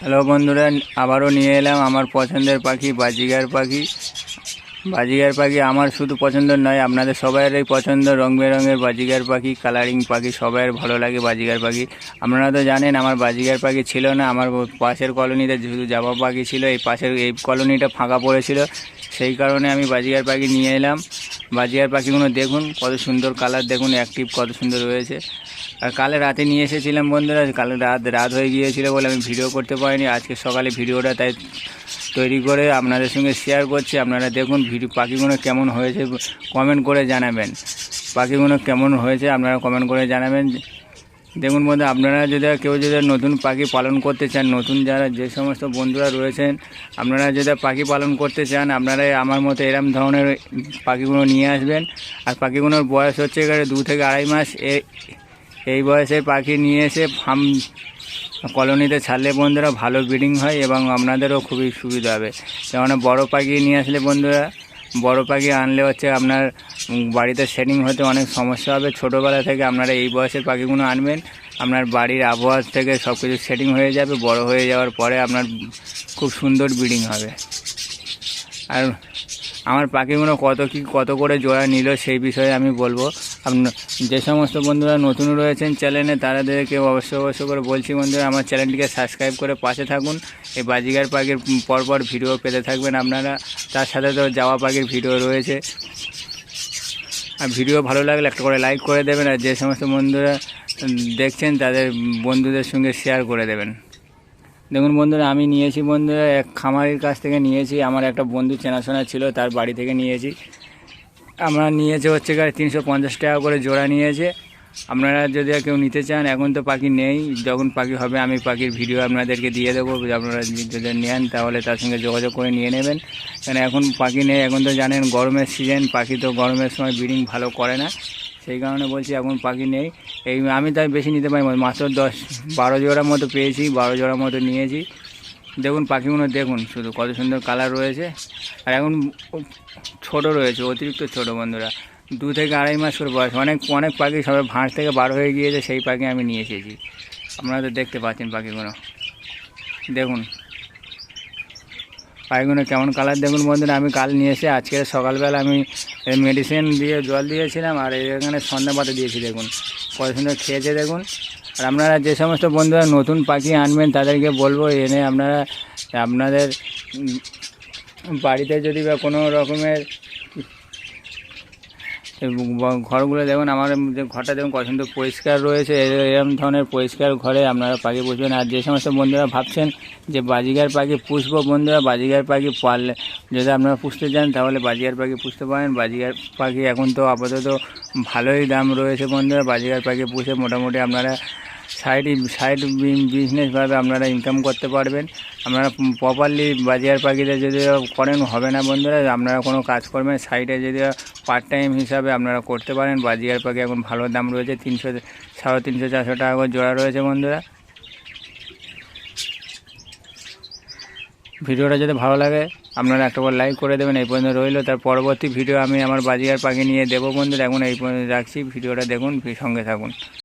Hello বন্ধুরা, আবারও নিয়ে এলাম আমার পছন্দের পাখি, বাজিগার পাখি। বাজিগার পাখি আমার শুধু পছন্দ নয়, আপনাদের সবাইয়েরই পছন্দ। রং বেরঙের বাজিগার পাখি, কালারিং পাখি, সবাইয়ের ভালো লাগে বাজিগার পাখি। আপনারা তো জানেন, আমার বাজিগার পাখি ছিল না, আমার পাশের কলোনিতে শুধু জাবা পাখি ছিল, এই পাশের, এই কলোনিটা ফাঁকা পড়েছিল। সেই কারণে আমি বাজিগার পাখি নিয়ে এলাম। বাজিগার পাখিগুলো দেখুন, কত সুন্দর কালার, দেখুন অ্যাক্টিভ কত সুন্দর রয়েছে আর কালে রাতে নিয়ে এসেছিলাম বন্ধুরা, কালে রাত রাত হয়ে গিয়েছিল বলে আমি ভিডিও করতে পারিনি। আজকে সকালে ভিডিওটা তাই তৈরি করে আপনাদের সঙ্গে শেয়ার করছি। আপনারা দেখুন ভিডিও পাখিগুলো কেমন হয়েছে কমেন্ট করে জানাবেন। পাখিগুলো কেমন হয়েছে, আপনারা কমেন্ট করে জানাবেন। দেখুন বন্ধু, আপনারা যদি কেউ যদি নতুন পাখি পালন করতে চান, নতুন যারা যে সমস্ত বন্ধুরা রয়েছেন, আপনারা যদি পাখি পালন করতে চান, আপনারা আমার মতো এরম ধরনের পাখিগুলো নিয়ে আসবেন। আর পাখিগুলোর বয়স হচ্ছে এখানে দু থেকে আড়াই মাস। এ- এই বয়সের পাখি নিয়ে এসে ফার্ম কলোনিতে ছাড়লে বন্ধুরা ভালো ব্রিডিং হয় এবং আপনাদেরও খুবই সুবিধা হবে। যেমন বড় পাখি নিয়ে আসলে বন্ধুরা, বড় পাখি আনলে হচ্ছে আপনার বাড়িতে সেটিং হতে অনেক সমস্যা হবে। ছোটোবেলা থেকে আপনারা এই বয়সের পাখিগুলো আনবেন, আপনার বাড়ির আবহাওয়া থেকে সব কিছু সেটিং হয়ে যাবে, বড় হয়ে যাওয়ার পরে আপনার খুব সুন্দর ব্রিডিং হবে। আর আমার পাখিগুলো কত কি কত করে জোড়া নিল সেই বিষয়ে আমি বলব। যে সমস্ত বন্ধুরা নতুন রয়েছেন চ্যানেলে তাদেরকে অবশ্যই অবশ্যই করে বলছি বন্ধুরা, আমার চ্যানেলটিকে সাবস্ক্রাইব করে পাশে থাকুন। এই বাজিগার পাখির পরপর ভিডিও পেতে থাকবেন আপনারা। তার সাথে তো যাওয়া পাখির ভিডিও রয়েছে। আর ভিডিও ভালো লাগলে একটা করে লাইক করে দেবেন, আর যে সমস্ত বন্ধুরা দেখছেন তাদের বন্ধুদের সঙ্গে শেয়ার করে দেবেন। দেখুন বন্ধুরা, আমি নিয়েছি বন্ধুরা, এক খামারির কাছ থেকে নিয়েছি, আমার একটা বন্ধু চেনাশোনা ছিল, তার বাড়ি থেকে নিয়েছি। আমরা নিয়েছে হচ্ছে গাড়ি তিনশো পঞ্চাশ টাকা করে জোড়া নিয়েছে। আপনারা যদি কেউ নিতে চান, এখন তো পাখি নেই, যখন পাখি হবে আমি পাখির ভিডিও আপনাদেরকে দিয়ে দেবো আপনারা যদি নেন তাহলে তার সঙ্গে যোগাযোগ করে নিয়ে নেবেন। কারণ এখন পাখি নেই, এখন তো জানেন গরমের সিজন পাখি তো গরমের সময় ব্রিডিং ভালো করে না। সেই কারণে বলছি এখন পাখি নেই। এই আমি তাই বেশি নিতে পারি। মাত্র দশ, বারো জোড়ার মতো পেয়েছি, বারো জোড়ার মতো নিয়েছি। দেখুন পাখিগুলো, দেখুন শুধু কত সুন্দর কালার রয়েছে। আর এখন ছোট রয়েছে, অতিরিক্ত ছোট বন্ধুরা। দু থেকে আড়াই মাস করে বয়স, অনেক অনেক পাখি সবাই ভাঁড় থেকে বার হয়ে গিয়েছে, সেই পাখি আমি নিয়ে এসেছি। আপনারা তো দেখতে পাচ্ছেন পাখিগুলো। দেখুন পাখিগুলো কেমন কালার দেখুন বন্ধুরা, আমি কাল নিয়ে এসে আজকে সকালবেলা আমি মেডিসিন দিয়ে জল দিয়েছিলাম আর এখানে সন্ধ্যা পাতা দিয়েছি দেখুন। কত সুন্দর খেয়েছে দেখুন। আর আপনারা যে সমস্ত বন্ধুরা নতুন পাখি আনবেন, তাদেরকে বলব এনে আপনারা, আপনাদের বাড়িতে যদি বা কোনো রকমের ঘরগুলো দেখুন, আমার যে ঘরটা দেখুন কত পরিষ্কার রয়েছে। এরকম ধরনের পরিষ্কার ঘরে আপনারা পাখি পুষবেন। আর যে সমস্ত বন্ধুরা ভাবছেন যে বাজিগার পাখি পুষবো, বন্ধুরা বাজিগার পাখি পারলে যদি আপনারা পুষতে চান, তাহলে বাজিগার পাখি পুষতে পারেন। বাজিগার পাখি এখন তো আপাতত ভালোই দাম রয়েছে বন্ধুরা। বাজিগার পাখি পুষে মোটামুটি আপনারা সাইড সাইড বিজনেসভাবে আপনারা ইনকাম করতে পারবেন। আপনারা প্রপারলি বাজিয়ার পাখিতে যদি করেন, হবে না বন্ধুরা, আপনারা কোনো কাজ করবেন সাইডে যদি পার্ট টাইম হিসাবে আপনারা করতে পারেন, বাজিয়ার পাখি এখন ভালো দাম রয়েছে, তিনশো, সাড়ে তিনশো, চারশো টাকা করে জোড়া রয়েছে বন্ধুরা। ভিডিওটা যদি ভালো লাগে, আপনারা একটা করে লাইক করে দেবেন, এই পর্যন্ত রইল। তার পরবর্তী ভিডিও আমি আমার বাজিয়ার পাখি নিয়ে দেবো বন্ধুরা, এখন এই পর্যন্ত রাখছি। ভিডিওটা দেখুন, সঙ্গে থাকুন।